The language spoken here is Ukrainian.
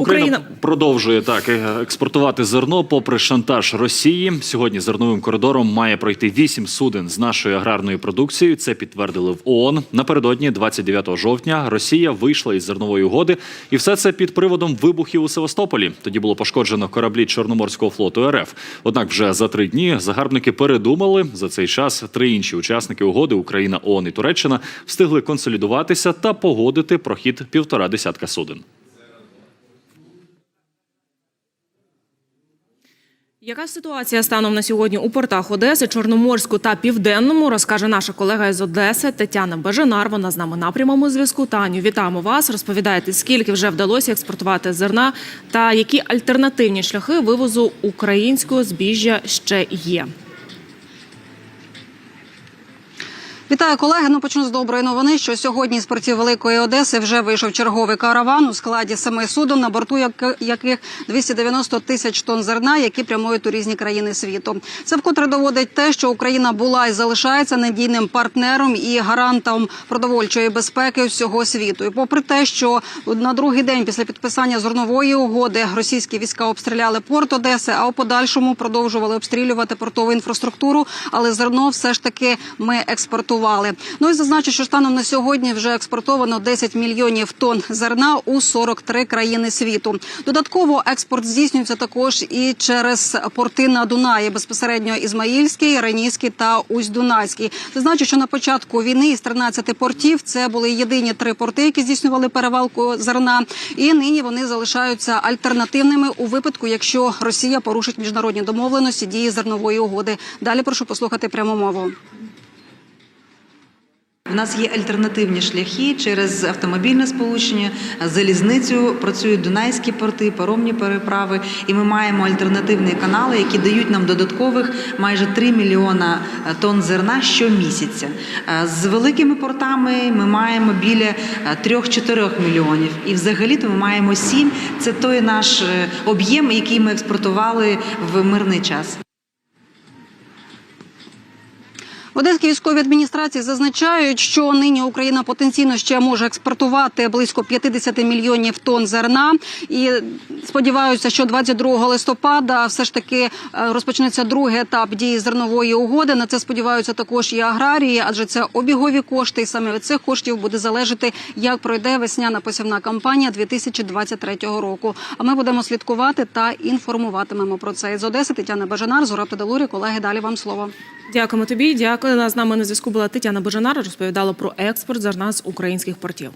Україна, Україна- продовжує так е, експортувати зерно попри шантаж Росії. Сьогодні зерновим коридором має пройти вісім суден з нашою аграрною продукцією. Це підтвердили в ООН. Напередодні, 29 жовтня, Росія вийшла із зернової угоди, і все це під приводом вибухів у Севастополі. Тоді було пошкоджено кораблі Чорноморського флоту РФ. Однак, вже за три дні загарбники передумали. За цей час три інші учасники угоди Україна, ООН і Туреччина встигли консолідуватися та погодити прохід півтора десятка суден. Яка ситуація станом на сьогодні у портах Одеси, Чорноморську та Південному, розкаже наша колега із Одеси Тетяна Бажанар. Вона з нами на прямому зв'язку. Таню, вітаємо вас. Розповідаєте, скільки вже вдалося експортувати зерна та які альтернативні шляхи вивозу українського збіжжя ще є. Вітаю колеги. Ну почну з доброї новини. Що сьогодні з портів Великої Одеси вже вийшов черговий караван у складі семи суден, на борту як- яких 290 тисяч тонн зерна, які прямують у різні країни світу. Це вкотре доводить те, що Україна була і залишається надійним партнером і гарантом продовольчої безпеки всього світу. І попри те, що на другий день після підписання зернової угоди російські війська обстріляли порт Одеси, а у подальшому продовжували обстрілювати портову інфраструктуру, але зерно все ж таки ми експортували. Ну і зазначу, що станом на сьогодні вже експортовано 10 мільйонів тонн зерна у 43 країни світу. Додатково експорт здійснюється також і через порти на Дунаї, безпосередньо Ізмаїльський, Ренійський та Усть-Дунайський. Зазначу, що на початку війни із 13 портів це були єдині три порти, які здійснювали перевалку зерна, і нині вони залишаються альтернативними у випадку, якщо Росія порушить міжнародні домовленості дії зернової угоди. Далі прошу послухати пряму мову. У нас є альтернативні шляхи через автомобільне сполучення, залізницю працюють дунайські порти, паромні переправи, і ми маємо альтернативні канали, які дають нам додаткових майже 3 мільйона е, тонн зерна щомісяця. Е, З великими портами ми маємо біля е, 3-4 мільйонів. І взагалі-то ми маємо 7. Це той наш е, об'єм, який ми експортували в мирний час. В Одеській військовій адміністрації зазначають, що нині Україна потенційно ще може експортувати близько 50 мільйонів тонн зерна. І сподіваються, що 22 листопада все ж таки е, розпочнеться другий етап дії зернової угоди. На це сподіваються також і аграрії, адже це обігові кошти, і саме від цих коштів буде залежати, як пройде весняна посівна кампанія 2023 року. А ми будемо слідкувати та інформуватимемо про це. З Одеси Тетяна Бажанар, Зураб Тадалурі. Колеги, далі вам слово. Дякуємо тобі. Дякую. З нами на зв'язку була Тетяна Божанара. Розповідала про експорт зерна з українських портів.